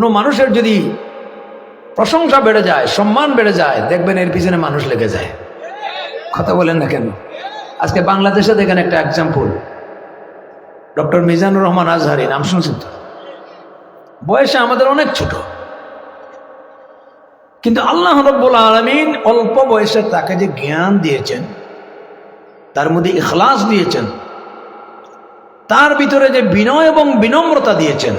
কোনো মানুষের যদি প্রশংসা বেড়ে যায়, সম্মান বেড়ে যায়, দেখবেন এর পিছনে মানুষ লেগে যায়। কথা বলেন না কেন? আজকে বাংলাদেশে দেখেন একটা এক্সাম্পল ডক্টর মিজানুর রহমান আজহারি, নাম শুনছেন তো? বয়সে আমাদের অনেক ছোট। কিন্তু আল্লাহ রব্বুল আলমিন অল্প বয়সে তাকে যে জ্ঞান দিয়েছেন, তার মধ্যে ইখলাস দিয়েছেন, তার ভিতরে যে বিনয় এবং বিনম্রতা দিয়েছেন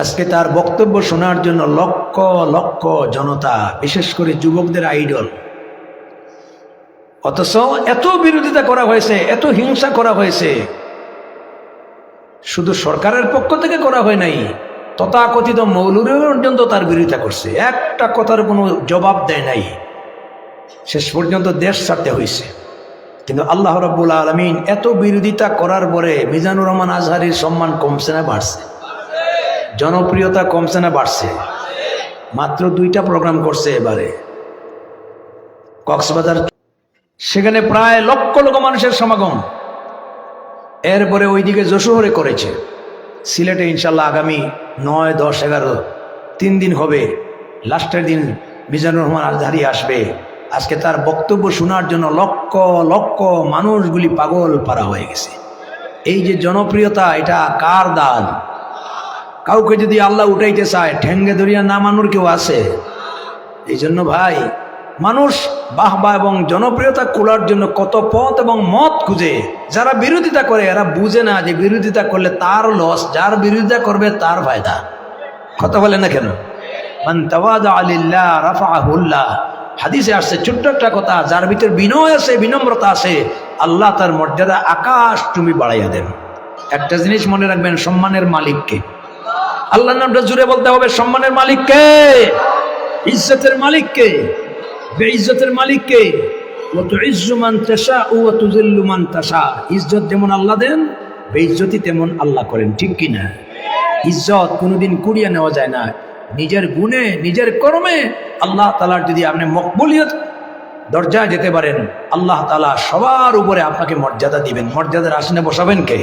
আজকে তার বক্তব্য শোনার জন্য লক্ষ লক্ষ জনতা, বিশেষ করে যুবকদের আইডল। অথচ এত বিরোধিতা করা হয়েছে, এত হিংসা করা হয়েছে। শুধু সরকারের পক্ষ থেকে করা হয় নাই, তথাকথিত মৌলুরে পর্যন্ত তার বিরোধিতা করছে। একটা কথার কোনো জবাব দেয় নাই। শেষ পর্যন্ত দেশ ছাড়তে হয়েছে। কিন্তু আল্লাহ রব্বুল আলমিন এত বিরোধিতা করার পরে মিজানুর রহমান আজহারির সম্মান কমছে না, বাড়ছে। জনপ্রিয়তা কমছে না বাড়ছে। মাত্র দুইটা প্রোগ্রাম করছে এবারে। কক্সবাজার সেখানে প্রায় লক্ষ লক্ষ মানুষের সমাগম। এরপরে ওইদিকে যশোহরে করেছে। সিলেটে ইনশাল্লাহ আগামী নয়, দশ, এগারো, তিন দিন হবে। লাস্টের দিন মিজানুর রহমান আজহারি আসবে। আজকে তার বক্তব্য শোনার জন্য লক্ষ লক্ষ মানুষগুলি পাগল পারা হয়ে গেছে। এই যে জনপ্রিয়তা, এটা কার দান? কাউকে যদি আল্লাহ উঠাইতে চায়, ঠেঙ্গে ধরিয়া না মানুর কেউ আছে? এই জন্য ভাই, মানুষ বাহবা এবং জনপ্রিয়তা খোলার জন্য কত পথ এবং মত খুঁজে। যারা বিরোধিতা করে, এরা বুঝে না যে বিরোধিতা করলে তার লস যার বিরোধিতা করবে তার ফায়দা। কথা বলে না কেন? হাদিসে আসছে, ছোট্ট একটা কথা, যার ভিতর বিনয় আছে, বিনম্রতা আছে, আল্লাহ তার মর্যাদা আকাশ তুমি বাড়াইয়া দেন। একটা জিনিস মনে রাখবেন, সম্মানের মালিককে। আল্লাহর নামটা জুড়ে বলতে হবে, সম্মানের মালিককে ইজ্জতের মালিককে বেইজ্জতের মালিককে অত ইজ্জুমান তেসা ও ইজ্জত যেমন আল্লাহ দেন, বেইজ্জতি তেমন আল্লাহ করেন, ঠিক কিনা ইজ্জত কোনোদিন কুড়িয়ে নেওয়া যায় না। নিজের গুণে, নিজের কর্মে আল্লাহ তালার যদি আপনি মকবুলিয়ত দরজায় যেতে পারেন, আল্লাহ তালা সবার উপরে আপনাকে মর্যাদা দিবেন। মর্যাদার আসনে বসাবেন কে?